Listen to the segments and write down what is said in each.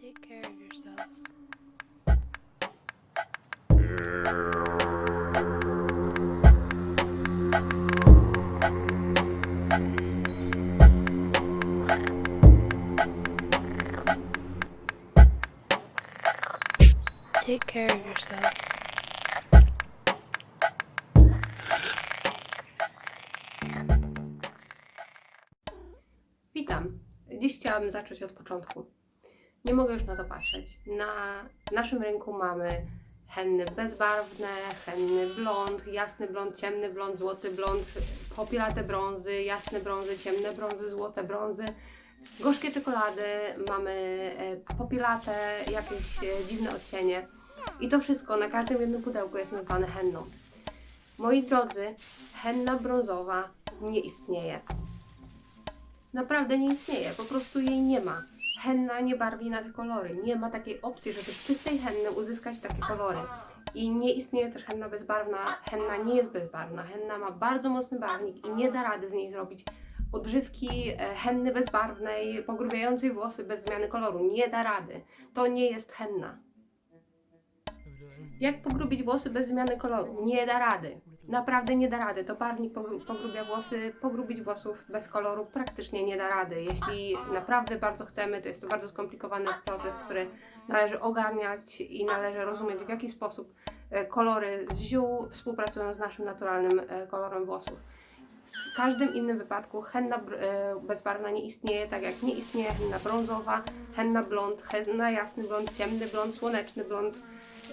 Take care of yourself. Take care of yourself. Witam. Dziś chciałabym zacząć od początku. Nie mogę już na to patrzeć. Na naszym rynku mamy henny bezbarwne, henny blond, jasny blond, ciemny blond, złoty blond, popielate brązy, jasne brązy, ciemne brązy, złote brązy, gorzkie czekolady, mamy e, popielate, jakieś e, dziwne odcienie. I to wszystko na każdym jednym pudełku jest nazwane henną. Moi drodzy, henna brązowa nie istnieje naprawdę nie istnieje, po prostu jej nie ma. Henna nie barwi na te kolory. Nie ma takiej opcji, żeby z czystej henny uzyskać takie kolory. I nie istnieje też henna bezbarwna. Henna nie jest bezbarwna. Henna ma bardzo mocny barwnik i nie da rady z niej zrobić odżywki e, henny bezbarwnej, pogrubiającej włosy bez zmiany koloru. Nie da rady. To nie jest henna. Jak pogrubić włosy bez zmiany koloru? Nie da rady. Naprawdę nie da rady. To barwnik pogru- pogrubia włosy, pogrubić włosów bez koloru praktycznie nie da rady. Jeśli naprawdę bardzo chcemy, to jest to bardzo skomplikowany proces, który należy ogarniać i należy rozumieć, w jaki sposób e, kolory z ziół współpracują z naszym naturalnym e, kolorem włosów. W każdym innym wypadku henna e, bezbarwna nie istnieje, tak jak nie istnieje henna brązowa, henna blond, henna jasny blond, ciemny blond, słoneczny blond,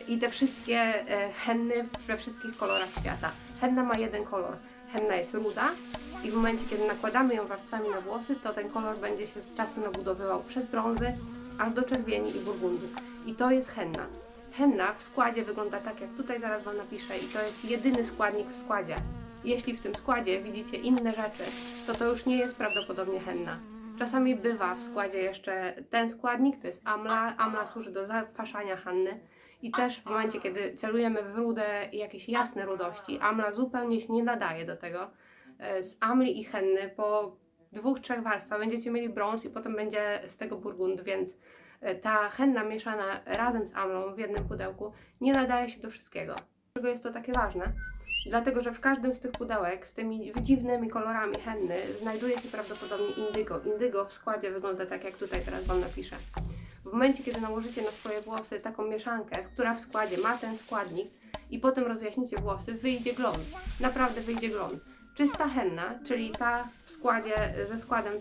i te wszystkie e, henny we wszystkich kolorach świata. Henna ma jeden kolor. Henna jest ruda i w momencie, kiedy nakładamy ją warstwami na włosy, to ten kolor będzie się z czasem nabudowywał przez brązy, aż do czerwieni i burgundy. I to jest henna. Henna w składzie wygląda tak, jak tutaj zaraz Wam napiszę i to jest jedyny składnik w składzie. Jeśli w tym składzie widzicie inne rzeczy, to to już nie jest prawdopodobnie henna. Czasami bywa w składzie jeszcze ten składnik, to jest amla. Amla służy do zakwaszania henny. I też w momencie, kiedy celujemy w rudę i jakieś jasne rudości, amla zupełnie się nie nadaje do tego. E, Z amli i henny po dwóch, trzech warstwach będziecie mieli brąz i potem będzie z tego burgund, więc e, ta henna mieszana razem z amlą w jednym pudełku nie nadaje się do wszystkiego. Dlaczego jest to takie ważne? Dlatego, że w każdym z tych pudełek z tymi dziwnymi kolorami henny znajduje się prawdopodobnie indygo. Indygo w składzie wygląda tak, jak tutaj teraz Wam napiszę. W momencie, kiedy nałożycie na swoje włosy taką mieszankę, która w składzie ma ten składnik i potem rozjaśnicie włosy, wyjdzie glon. Naprawdę wyjdzie glon. Czysta henna, czyli ta w składzie ze składem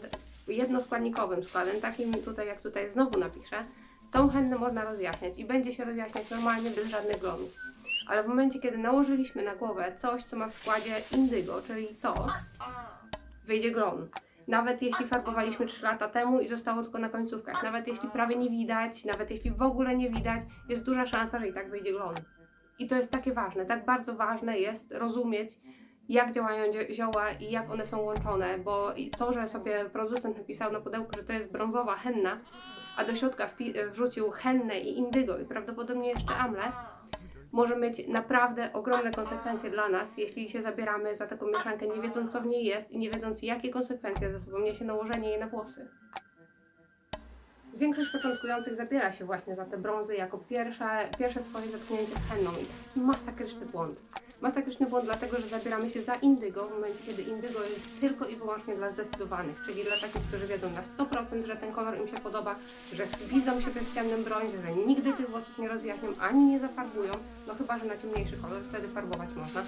jednoskładnikowym składem, takim tutaj jak tutaj znowu napiszę, tą hennę można rozjaśniać i będzie się rozjaśniać normalnie bez żadnych glonów. Ale w momencie, kiedy nałożyliśmy na głowę coś, co ma w składzie indygo, czyli to, wyjdzie glon. Nawet jeśli farbowaliśmy 3 lata temu i zostało tylko na końcówkach, nawet jeśli prawie nie widać, nawet jeśli w ogóle nie widać, jest duża szansa, że i tak wyjdzie glon. I to jest takie ważne, tak bardzo ważne jest rozumieć, jak działają zioła i jak one są łączone, bo to, że sobie producent napisał na pudełku, że to jest brązowa henna, a do środka wrzucił hennę i indygo i prawdopodobnie jeszcze amlę, może mieć naprawdę ogromne konsekwencje dla nas, jeśli się zabieramy za taką mieszankę, nie wiedząc co w niej jest i nie wiedząc jakie konsekwencje ze sobą niesie nałożenie jej na włosy. Większość początkujących zabiera się właśnie za te brązy jako pierwsze, pierwsze swoje zetknięcie z henną i to jest masakryczny błąd. Masakryczny błąd dlatego, że zabieramy się za indygo w momencie, kiedy indygo jest tylko i wyłącznie dla zdecydowanych, czyli dla takich, którzy wiedzą na 100%, że ten kolor im się podoba, że widzą siebie w ciemnym brązie, że nigdy tych włosów nie rozjaśnią, ani nie zafarbują, no chyba, że na ciemniejszy kolor, wtedy farbować można.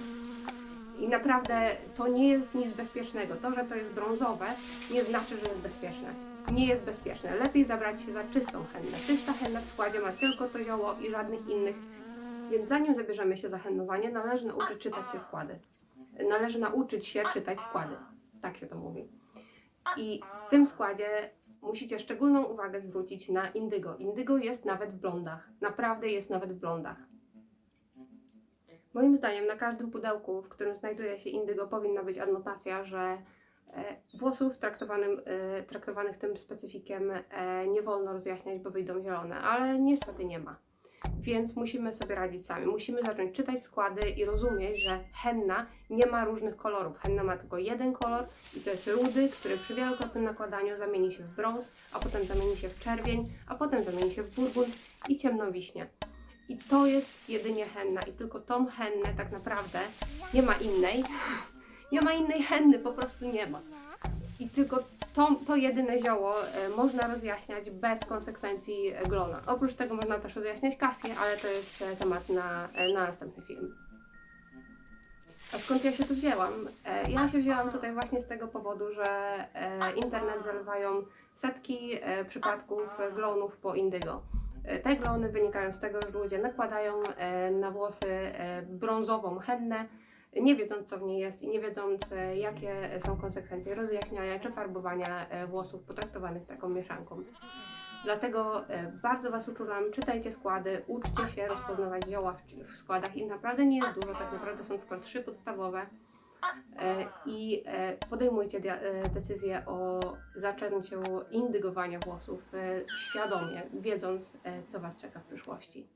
I naprawdę to nie jest nic bezpiecznego. To, że to jest brązowe, nie znaczy, że jest bezpieczne. Nie jest bezpieczne. Lepiej zabrać się za czystą hennę. Czysta henna w składzie ma tylko to zioło i żadnych innych. Więc zanim zabierzemy się za hennowanie, należy nauczyć czytać się składy. Należy nauczyć się czytać składy. Tak się to mówi. I w tym składzie musicie szczególną uwagę zwrócić na indygo. Indygo jest nawet w blondach. Naprawdę jest nawet w blondach. Moim zdaniem na każdym pudełku, w którym znajduje się indygo, powinna być adnotacja, że włosów traktowanym, e, traktowanych tym specyfikiem e, nie wolno rozjaśniać, bo wyjdą zielone, ale niestety nie ma. Więc musimy sobie radzić sami. Musimy zacząć czytać składy i rozumieć, że henna nie ma różnych kolorów. Henna ma tylko jeden kolor i to jest rudy, który przy wielokrotnym nakładaniu zamieni się w brąz, a potem zamieni się w czerwień, a potem zamieni się w burgund i ciemną wiśnię. I to jest jedynie henna i tylko tą hennę tak naprawdę nie ma innej. Nie ma innej henny, po prostu nie ma. I tylko to, to jedyne zioło e, można rozjaśniać bez konsekwencji e, glona. Oprócz tego można też rozjaśniać kasję, ale to jest e, temat na, na następny film. A skąd ja się tu wzięłam? Ja się wzięłam tutaj właśnie z tego powodu, że internet zalewają setki przypadków glonów po indygo. Te glony wynikają z tego, że ludzie nakładają na włosy brązową hennę, nie wiedząc co w niej jest i nie wiedząc e, jakie są konsekwencje rozjaśniania czy farbowania e, włosów potraktowanych taką mieszanką. Dlatego e, bardzo Was uczulam, czytajcie składy, uczcie się rozpoznawać zioła w, w składach i naprawdę nie jest dużo, tak naprawdę są tylko trzy podstawowe i podejmujcie decyzję o zaczęciu indygowania włosów świadomie, wiedząc co Was czeka w przyszłości.